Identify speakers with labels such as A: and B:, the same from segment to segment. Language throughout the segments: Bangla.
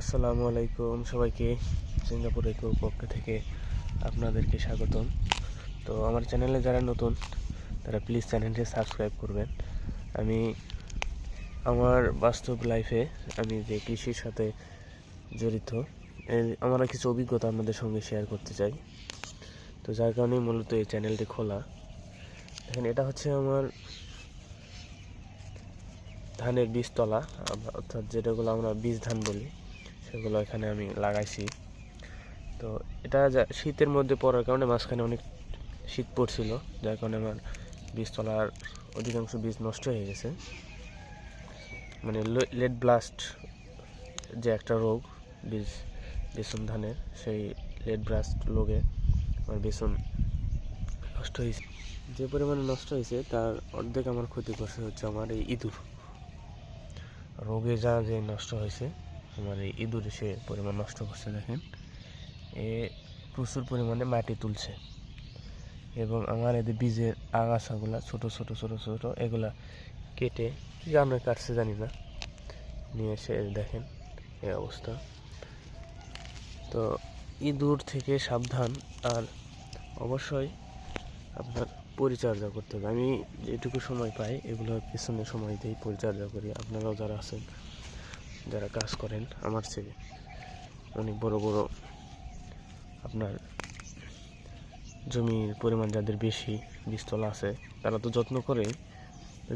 A: আসসালামু আলাইকুম সবাইকে। সিঙ্গাপুর ইকোর পক্ষ থেকে আপনাদেরকে স্বাগতম। তো আমার চ্যানেলে যারা নতুন, তারা প্লিজ চ্যানেলটি সাবস্ক্রাইব করবেন। আমি আমার বাস্তব লাইফে আমি যে কৃষির সাথে জড়িত আমার কিছু অভিজ্ঞতা আপনাদের সঙ্গে শেয়ার করতে চাই। তো যার কারণেই মূলত এই চ্যানেলটি খোলা। দেখেন, এটা হচ্ছে আমার ধানের বীজতলা অর্থাৎ যেটাগুলো আমরা বীজ ধান বলি। সেগুলো এখানে আমি লাগাইছি। তো এটা শীতের মধ্যে পড়ার কারণে মাঝখানে অনেক শীত পড়ছিল, যার কারণে আমার বীজতলার অধিকাংশ বীজ নষ্ট হয়ে গেছে। মানে লেড ব্লাস্ট যে একটা রোগ, বীজ, বেসন ধানের, সেই লেড ব্লাস্ট রোগে আমার বেসন নষ্ট হয়েছে। যে পরিমাণে নষ্ট হয়েছে, তার অর্ধেক আমার ক্ষতি করছে হচ্ছে আমার এই ইঁদুর। রোগে যা যে নষ্ট হয়েছে। আমার এই ইঁদুর সে পরিমাণ নষ্ট করছে, দেখেন। এ প্রচুর পরিমাণে মাটি তুলছে। এবং আমার এদের বীজের আগাছাগুলা ছোট ছোট ছোট ছোট, এগুলা কেটে কী কাটছে জানি না। নিয়ে এসে দেখেন এই অবস্থা। তো ইঁদুর থেকে সাবধান আর অবশ্যই আপনার পরিচর্যা করতে হবে। আমি যেটুকু সময় পাই এগুলোর পেছনে সময় দিই পরিচর্যা করি। আপনারাও যারা আছেন যারা কাজ করেন, আমার চেয়ে অনেক বড় বড় আপনার জমির পরিমাণ যাদের বেশি, বীজতলা আছে, তারা তো যত্ন করে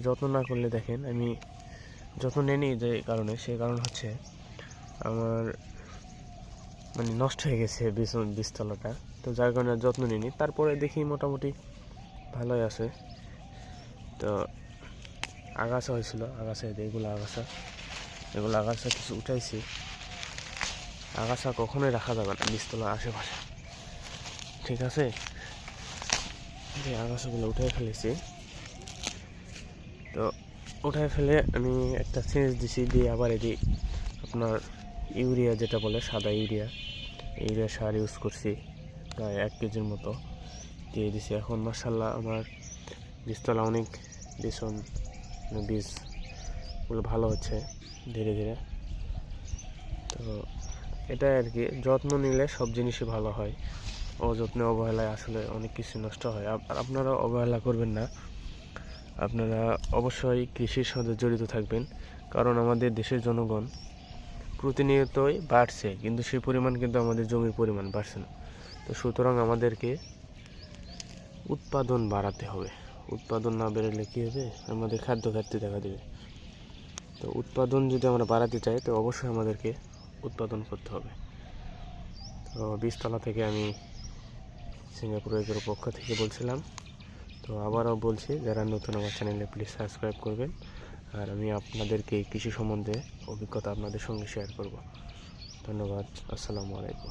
A: যত্ন না করলে দেখেন, আমি যত্ন নেই যে কারণে, সে কারণ হচ্ছে আমার মানে নষ্ট হয়ে গেছে বীজ তো যার কারণে যত্ন নিইনি তারপরে দেখি মোটামুটি ভালোই আছে। তো আগাছা হয়েছিল, আগাছা, এগুলো আগাছা। এগুলো আগাছা কিছু উঠাইছি। আগাছা কখনোই রাখা যাবে না বীজতলার আশেপাশে। ঠিক আছে? যে আগাছাগুলো উঠাই ফেলেছি। তো উঠাই ফেলে আমি একটা চেঞ্জ দিছি, দিয়ে আবার এদি আপনার ইউরিয়া যেটা বলে, সাদা ইউরিয়া। ইউরিয়া সার ইউজ করছি, প্রায় এক কেজির মতো। দিয়ে দিছি। এখন মার্শাল্লাহ আমার বীজতলা অনেক ভীষণ মানে বীজগুলো ভালো হচ্ছে ধীরে ধীরে। তো এটাই আর কি, যত্ন নিলে সব জিনিসই ভালো হয়। অযত্নে অবহেলায় আসলে অনেক কিছু নষ্ট হয়। আর আপনারা অবহেলা করবেন না। আপনারা অবশ্যই কৃষির সাথে জড়িত থাকবেন, কারণ আমাদের দেশের জনগণ প্রতিনিয়তই বাড়ছে, কিন্তু সেই পরিমাণ কিন্তু আমাদের জমির পরিমাণ বাড়ছে না। তো সুতরাং আমাদেরকে উৎপাদন বাড়াতে হবে। উৎপাদন না বেরোলে কী হবে? আমাদের খাদ্য ঘাটতি দেখা দেবে। তো উৎপাদন যদি আমরা বাড়াতে চাই, তো অবশ্যই আমাদেরকে উৎপাদন করতে হবে। তো বীজতলা থেকে আমি সিঙ্গাপুরের পক্ষ থেকে বলছিলাম। তো আবারও বলছি, যারা নতুন আমার চ্যানেলে প্লিজ সাবস্ক্রাইব করবেন। আর আমি আপনাদেরকে কৃষি সম্বন্ধে অভিজ্ঞতা আপনাদের সঙ্গে শেয়ার করব। ধন্যবাদ, আসসালামু আলাইকুম।